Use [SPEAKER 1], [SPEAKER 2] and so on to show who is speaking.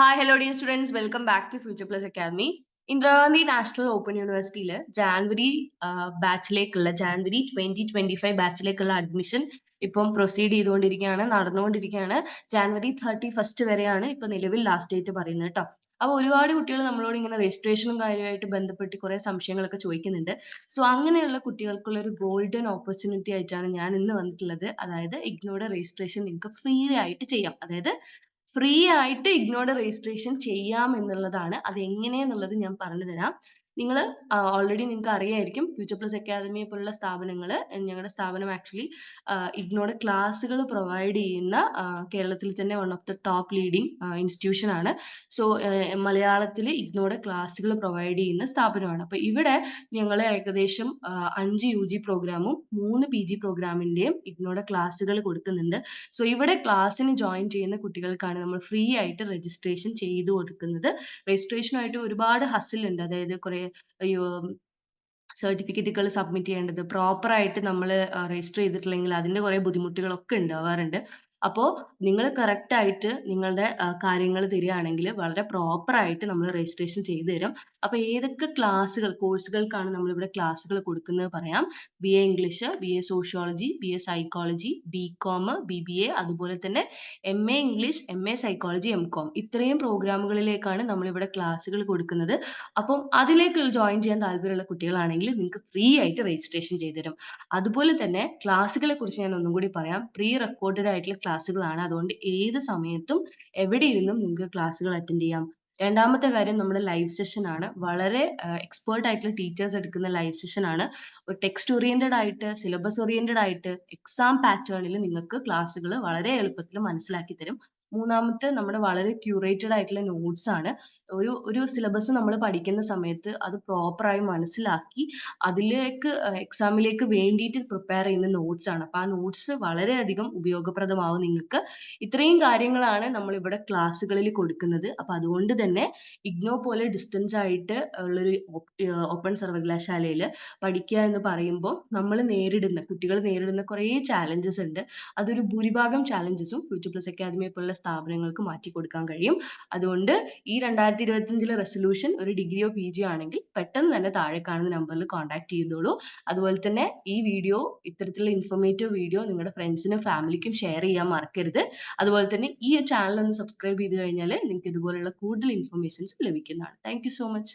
[SPEAKER 1] Hi hello dear students welcome back to future plus academy Indira Gandhi national open യൂണിവേഴ്സിറ്റിയിൽ January ബാച്ചിലേക്കുള്ള January twenty twenty five ബാച്ചിലേക്കുള്ള admission ഇപ്പം proceed ചെയ്തുകൊണ്ടിരിക്കുകയാണ് നടന്നുകൊണ്ടിരിക്കുകയാണ്. January thirty first വരെയാണ് ഇപ്പൊ നിലവിൽ ലാസ്റ്റ് ഡേറ്റ് പറയുന്നത് കേട്ടോ. അപ്പൊ ഒരുപാട് കുട്ടികൾ നമ്മളോട് ഇങ്ങനെ രജിസ്ട്രേഷനും കാര്യമായിട്ട് ബന്ധപ്പെട്ട് കുറെ സംശയങ്ങളൊക്കെ ചോദിക്കുന്നുണ്ട്. സോ അങ്ങനെയുള്ള കുട്ടികൾക്കുള്ള ഒരു ഗോൾഡൻ ഓപ്പർച്യൂണിറ്റി ആയിട്ടാണ് ഞാൻ ഇന്ന് വന്നിട്ടുള്ളത്. അതായത് ഇഗ്നോയുടെ രജിസ്ട്രേഷൻ നിങ്ങൾക്ക് ഫ്രീ ആയിട്ട് ചെയ്യാം. അതായത് ഫ്രീ ആയിട്ട് ഇഗ്നോയുടെ രജിസ്ട്രേഷൻ ചെയ്യാം എന്നുള്ളതാണ്. അത് എങ്ങനെയെന്നുള്ളത് ഞാൻ പറഞ്ഞു തരാം നിങ്ങൾ ഓൾറെഡി നിങ്ങൾക്ക് അറിയായിരിക്കും ഫ്യൂച്ചർ പ്ലസ് അക്കാദമിയെ പോലുള്ള സ്ഥാപനങ്ങൾ ഞങ്ങളുടെ സ്ഥാപനം ആക്ച്വലി ഇതിനോട് ക്ലാസ്സുകൾ പ്രൊവൈഡ് ചെയ്യുന്ന കേരളത്തിൽ തന്നെ one of the top leading institution ആണ്. സോ മലയാളത്തിൽ ഇഗ്നോയുടെ ക്ലാസ്സുകൾ പ്രൊവൈഡ് ചെയ്യുന്ന സ്ഥാപനമാണ്. അപ്പോൾ ഇവിടെ ഞങ്ങൾ ഏകദേശം അഞ്ച് യു ജി പ്രോഗ്രാമും മൂന്ന് പി ജി പ്രോഗ്രാമിന്റെയും ഇഗ്നോയുടെ ക്ലാസ്സുകൾ കൊടുക്കുന്നുണ്ട്. സോ ഇവിടെ ക്ലാസ്സിന് ജോയിൻ ചെയ്യുന്ന കുട്ടികൾക്കാണ് നമ്മൾ ഫ്രീ ആയിട്ട് രജിസ്ട്രേഷൻ ചെയ്തു കൊടുക്കുന്നത്. രജിസ്ട്രേഷനുമായിട്ട് ഒരുപാട് ഹസിൽ ഉണ്ട്. അതായത് കുറേ അയ്യോ സർട്ടിഫിക്കറ്റുകൾ സബ്മിറ്റ് ചെയ്യേണ്ടത്. പ്രോപ്പറായിട്ട് നമ്മൾ രജിസ്റ്റർ ചെയ്തിട്ടില്ലെങ്കിൽ അതിന്റെ കുറെ ബുദ്ധിമുട്ടുകളൊക്കെ ഉണ്ടാവാറുണ്ട്. അപ്പോൾ നിങ്ങൾ കറക്റ്റ് ആയിട്ട് നിങ്ങളുടെ കാര്യങ്ങൾ തരികയാണെങ്കിൽ വളരെ പ്രോപ്പർ ആയിട്ട് നമ്മൾ രജിസ്ട്രേഷൻ ചെയ്തു തരും. അപ്പോൾ ഏതൊക്കെ ക്ലാസ്സുകൾ കോഴ്സുകൾക്കാണ് നമ്മളിവിടെ ക്ലാസ്സുകൾ കൊടുക്കുന്നത് പറയാം. B A English B A sociology B A psychology B com B B A അതുപോലെ തന്നെ M A English M A psychology M com ഇത്രയും പ്രോഗ്രാമുകളിലേക്കാണ് നമ്മളിവിടെ ക്ലാസ്സുകൾ കൊടുക്കുന്നത്. അപ്പം അതിലേക്ക് ജോയിൻ ചെയ്യാൻ താല്പര്യമുള്ള കുട്ടികളാണെങ്കിൽ നിങ്ങൾക്ക് ഫ്രീ ആയിട്ട് രജിസ്ട്രേഷൻ ചെയ്തു തരും. അതുപോലെ തന്നെ ക്ലാസ്സുകളെ കുറിച്ച് ഞാൻ ഒന്നും കൂടി പറയാം. പ്രീ റെക്കോർഡഡ് ആയിട്ടുള്ള ക്ലാസ്സുകളാണ് അതുകൊണ്ട് ഏത് സമയത്തും എവിടെ ഇരുന്നും നിങ്ങൾക്ക് ക്ലാസ്സുകൾ അറ്റൻഡ് ചെയ്യാം. രണ്ടാമത്തെ കാര്യം നമ്മുടെ ലൈവ് സെഷൻ ആണ്. വളരെ എക്സ്പേർട്ട് ആയിട്ടുള്ള ടീച്ചേഴ്സ് എടുക്കുന്ന ലൈവ് സെഷൻ ആണ്. ഒരു ടെക്സ്റ്റ് ഓറിയന്റഡ് ആയിട്ട് സിലബസ് ഓറിയന്റഡ് ആയിട്ട് എക്സാം പാറ്റേണിൽ നിങ്ങൾക്ക് ക്ലാസ്സുകൾ വളരെ എളുപ്പത്തിൽ മനസ്സിലാക്കി തരും മൂന്നാമത്തെ നമ്മുടെ വളരെ ക്യൂറേറ്റഡ് ആയിട്ടുള്ള നോട്ട്സ് ആണ്. ഒരു ഒരു സിലബസ് നമ്മൾ പഠിക്കുന്ന സമയത്ത് അത് പ്രോപ്പറായി മനസ്സിലാക്കി അതിലേക്ക് എക്സാമിലേക്ക് വേണ്ടിയിട്ട് പ്രിപ്പയർ ചെയ്യുന്ന നോട്ട്സ് ആണ്. അപ്പോൾ ആ നോട്ട്സ് വളരെയധികം ഉപയോഗപ്രദമാവും നിങ്ങൾക്ക്. ഇത്രയും കാര്യങ്ങളാണ് നമ്മൾ ഇവിടെ ക്ലാസ്സുകളിൽ കൊടുക്കുന്നത്. അപ്പോൾ അതുകൊണ്ട് തന്നെ ഇഗ്നോ പോലെ ഡിസ്റ്റൻസ് ആയിട്ട് ഉള്ളൊരു ഓപ്പൺ സർവകലാശാലയിൽ പഠിക്കുക എന്ന് പറയുമ്പോൾ നമ്മൾ നേരിടുന്ന കുട്ടികൾ നേരിടുന്ന കുറേ ചാലഞ്ചസ് ഉണ്ട്. അതൊരു ഭൂരിഭാഗം ചാലഞ്ചസും ഫ്യൂച്ചർ പ്ലസ് അക്കാദമിയെ പോലുള്ള സ്ഥാപനങ്ങൾക്ക് മാറ്റി കൊടുക്കാൻ കഴിയും. അതുകൊണ്ട് ഈ രണ്ടായിരത്തി ഇരുപത്തിയഞ്ചിലെ റെസൊല്യൂഷൻ ഒരു ഡിഗ്രിയോ പി ജിയോ ആണെങ്കിൽ പെട്ടെന്ന് തന്നെ താഴെ കാണുന്ന നമ്പറിൽ കോൺടാക്ട് ചെയ്തോളൂ. അതുപോലെ തന്നെ ഈ വീഡിയോ ഇത്തരത്തിലുള്ള ഇൻഫോർമേറ്റീവ് വീഡിയോ നിങ്ങളുടെ ഫ്രണ്ട്സിനും ഫാമിലിക്കും ഷെയർ ചെയ്യാൻ മറക്കരുത്. അതുപോലെ തന്നെ ഈ ചാനൽ ഒന്ന് സബ്സ്ക്രൈബ് ചെയ്ത് കഴിഞ്ഞാൽ നിങ്ങൾക്ക് ഇതുപോലുള്ള കൂടുതൽ ഇൻഫർമേഷൻസ് ലഭിക്കുന്നതാണ്. Thank so much